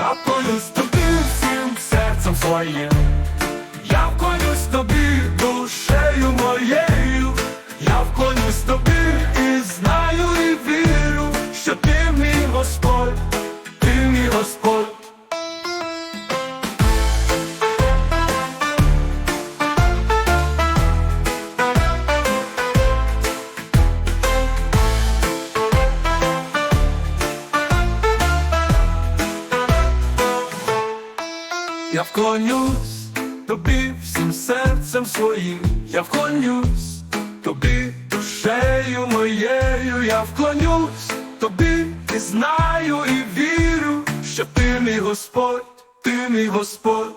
вклонюсь тобі всім серцем своїм. Я вклонюсь тобі душею моєю, я вклонюсь тобі Я вклонюсь тобі всім серцем своїм, я вклонюсь тобі душею моєю, я вклонюсь тобі і знаю, і вірю, що ти мій Господь, ти мій Господь.